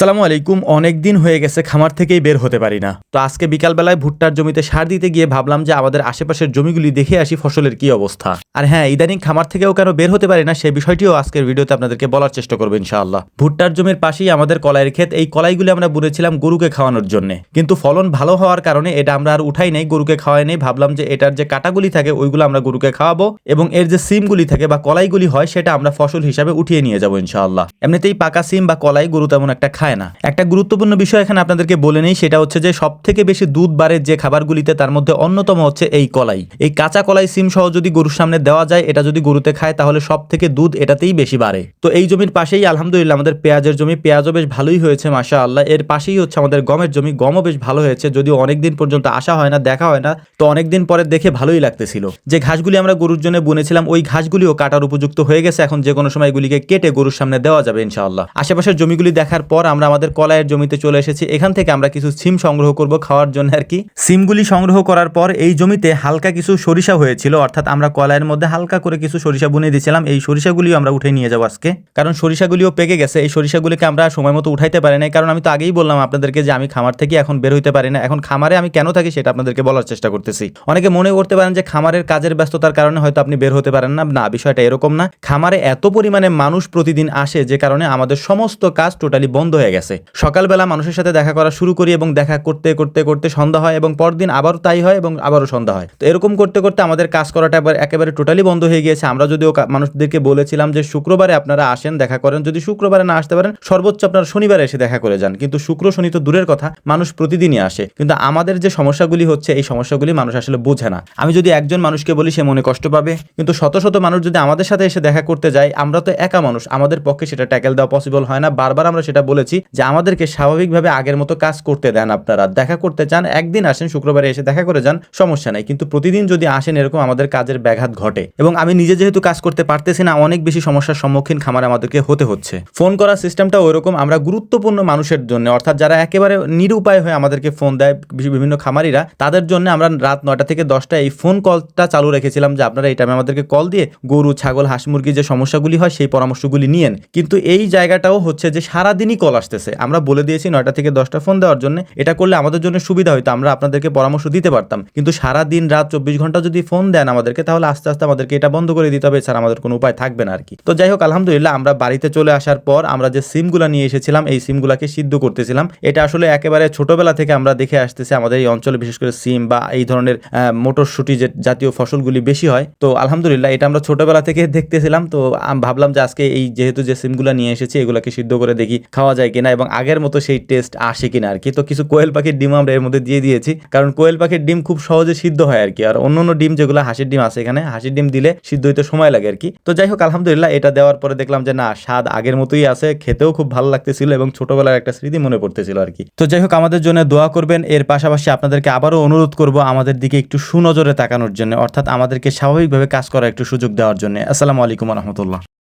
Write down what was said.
আসসালামু আলাইকুম, অনেক দিন হয়ে গেছে খামার থেকেই বের হতে পারি না। তো আজকে বিকালবেলায় ভুট্টার জমিতে সার দিতে গিয়ে ভাবলাম যে আমাদের আশেপাশের জমিগুলি দেখে আসি ফসলের কি অবস্থা। আর হ্যাঁ ইদানিং খামার থেকেও কেন বের হতে পারি না সেই বিষয়টিও আজকের ভিডিওতে আপনাদেরকে বলার চেষ্টা করব ইনশাআল্লাহ। ভুট্টার জমির পাশেই আমাদের কলাইয়ের ক্ষেত, এই কলাইগুলি আমরা বুনেছিলাম গরুকে খাওয়ানোর জন্য। কিন্তু ফলন ভালো হওয়ার কারণে এটা আমরা আর উঠাই নাই, গরুকে খাওয়াই নেই। ভাবলাম যে এটার যে কাটাগুলি থাকে, ওইগুলো আমরা গরুকে খাওয়াবো এবং এর যে সিমগুলি থাকে বা কলাইগুলি হয়, সেটা আমরা ফসল হিসাবে উঠিয়ে নিয়ে যাব ইনশাআল্লাহ। এমনিতেই পাকা সিম বা কলাই গরু তেমন একটা খায় না। একটা গুরুত্বপূর্ণ বিষয় এখানে আপনাদেরকে বলে নেই, সেটা হচ্ছে যে সব থেকে বেশি দুধ বাড়ে যে খাবারগুলিতে, তার মধ্যে অন্যতম হচ্ছে এই কলাই। এই কাঁচা কলাই, সিম সহ যদি গরুর সামনে দেওয়া যায়, এটা যদি গরুতে খায়, তাহলে সব থেকে দুধ এটাতেই বেশি বাড়ে। তো এই জমির পাশেই, আলহামদুলিল্লাহ, আমাদের পেঁয়াজের জমি। পেঁয়াজও বেশ ভালোই হয়েছে মাসা আল্লাহ এর পাশেই হচ্ছে আমাদের গমের জমি। গমও বেশ ভালো হয়েছে, যদিও অনেকদিন পর্যন্ত আসা হয় না, দেখা হয় না। তো অনেকদিন পরে দেখে ভালোই লাগতেছিল। যে ঘাসগুলি আমরা গরুর জন্য বুনেছিলাম, ওই ঘাসগুলিও কাটার উপযুক্ত হয়ে গেছে। এখন যে কোনো সময় এগুলিকে কেটে গরুর সামনে দেওয়া যাবে, ইনশাআল্লাহ। আশেপাশের জমিগুলি দেখার পর আমরা আমাদের কলাইয়ের জমিতে চলে এসেছি। এখান থেকে আমরা কিছু সিম সংগ্রহ করব খাওয়ার জন্য আর কি। সিমগুলি সংগ্রহ করার পর এই জমিতে হালকা কিছু সরিষা হয়েছিল। অর্থাৎ আমরা কলাইয়ের মধ্যে হালকা করে কিছু সরিষা বুনে দিয়েছিলাম। এই সরিষাগুলিও আমরা উঠে নিয়ে যাব আজকে। কারণ সরিষাগুলিও পেকে গেছে। এই সরিষাগুলিকে আমরা সময় মতো উঠাইতে পারি না কারণ আমি তো আগেই বললাম আপনাদেরকে যে আমি খামার থেকে এখন বের হইতে পারি না। এখন খামারে আমি কেন থাকি সেটা আপনাদেরকে বলার চেষ্টা করতেছি। অনেকে মনে করতে পারেন যে খামারের কাজের ব্যস্ততার কারণে হয়তো আপনি বের হতে পারেন না। না, বিষয়টা এরকম না। খামারে এত পরিমাণে মানুষ প্রতিদিন আসে যে কারণে আমাদের সমস্ত কাজ টোটালি বন্ধ হয়ে গেছে। সকালবেলা মানুষের সাথে দেখা করা শুরু করি এবং দেখা করতে করতে করতে সন্ধ্যা হয় এবং পরদিন আবারও তাই হয় এবং আবারও সন্ধ্যা হয়। তো এরকম করতে করতে আমাদের কাজ করাটা এবার একেবারে টোটালি বন্ধ হয়ে গিয়েছে। আমরা যদিও মানুষদেরকে বলেছিলাম যে শুক্রবারে আপনারা আসেন, দেখা করেন। যদি শুক্রবারে না আসতে পারেন, সর্বোচ্চ আপনারা শনিবারে এসে দেখা করে যান। কিন্তু শুক্র, শনি তো দূরের কথা, মানুষ প্রতিদিনই আসে। কিন্তু আমাদের যে সমস্যাগুলি হচ্ছে, এই সমস্যাগুলি মানুষ আসলে বোঝে না। আমি যদি একজন মানুষকে বলি, সে মনে কষ্ট পাবে। কিন্তু শত শত মানুষ যদি আমাদের সাথে এসে দেখা করতে যায়, আমরা তো একা মানুষ। আমাদের পক্ষে সেটা ট্যাকেল দেওয়া পসিবল হয় না। বারবার আমরা সেটা বলেছি। যে আমাদেরকে স্বাভাবিকভাবে আগের মতো কাজ করতে দেন আপনারা। দেখা করতে চান, একদিন আসেন, শুক্রবারে এসে দেখা করে যান, সমস্যা নাই। কিন্তু প্রতিদিন যদি আসেন, এরকম আমাদের কাজের ব্যাঘাত ঘটে। এবং আমি নিজে যেহেতু কাজ করতে পারতেছি না, অনেক বেশি সমস্যার সম্মুখীন খামারে আমাদেরকে হতে হচ্ছে। ফোন করার সিস্টেমটা ওইরকম, আমরা গুরুত্বপূর্ণ মানুষের জন্য, অর্থাৎ যারা একেবারে নিরুপায় হয়ে আমাদেরকে ফোন দেয় বিভিন্ন খামারিরা, তাদের জন্য আমরা রাত নয়টা থেকে দশটা এই ফোন কলটা চালু রেখেছিলাম যে আপনারা এই টাইমে আমাদেরকে কল দিয়ে গরু, ছাগল, হাঁস, মুরগির যে সমস্যাগুলি হয়, সেই পরামর্শগুলি নিয়েন। কিন্তু এই জায়গাটাও হচ্ছে যে সারাদিনই কল আসতেছে। আমরা বলে দিয়েছি নয়টা থেকে দশটা ফোন দেওয়ার জন্য। এটা করলে আমাদের জন্য সুবিধা হইতো, আমরা আপনাদেরকে পরামর্শ দিতে পারতাম। কিন্তু সারা দিন রাত চব্বিশ ঘণ্টা যদি ফোন দেন আমাদেরকে, তাহলে আস্তে আস্তে আমাদেরকে এটা বন্ধ করে দিতে হবে। স্যার আমাদের কোনো উপায় থাকবে না আর কি তো যাই হোক, আলহামদুলিল্লাহ আমরা বাড়িতে চলে আসার পর আমরা যে সিমগুলো নিয়ে এসেছিলাম, এই সিমগুলাকে সিদ্ধ করতেছিলাম। এটা আসলে একেবারে ছোটবেলা থেকে আমরা দেখে আসতেছি আমাদের এই অঞ্চলে, বিশেষ করে সিম বা এই ধরনের মটরশুঁটি যে জাতীয় ফসলগুলি বেশি হয়। তো আলহামদুলিল্লাহ এটা আমরা ছোটবেলা থেকে দেখতেছিলাম। তো ভাবলাম যে আজকে এই যেহেতু যে সিমগুলো নিয়ে এসেছি, এগুলোকে সিদ্ধ করে দেখি, খাওয়া যায় কিনা এবং আগের মতো সেই টেস্ট আসে কিনা আর কি। তো কিছু কোয়েল পাখির ডিম আমরা এর মধ্যে দিয়ে দিয়েছি। কারণ কোয়েল পাখির ডিম খুব সহজে সিদ্ধ হয় আর কি। আর অন্য অন্য ডিম যেগুলো হাঁসের ডিম আছে এখানে, হাঁসের ডিম দিলে সিদ্ধ হইতে সময় লাগে আর কি। তো যাই হোক, আলহামদুলিল্লাহ এটা দেওয়ার পরে দেখলাম যে না, স্বাদ আগের মতোই আছে, খেতেও খুব ভালো লাগতেছিল এবং ছোটবেলার একটা স্মৃতি মনে পড়তেছিল আর কি। তো যাই হোক, আমাদের জন্য দোয়া করবেন। এর পাশাপাশি আপনাদেরকে আবারও অনুরোধ করব আমাদের দিকে একটু সুনজরে তাকানোর জন্য, অর্থাৎ আমাদেরকে স্বাভাবিকভাবে কাজ করার একটু সুযোগ দেওয়ার জন্য। আসসালামু আলাইকুম রহমতুল্লাহ।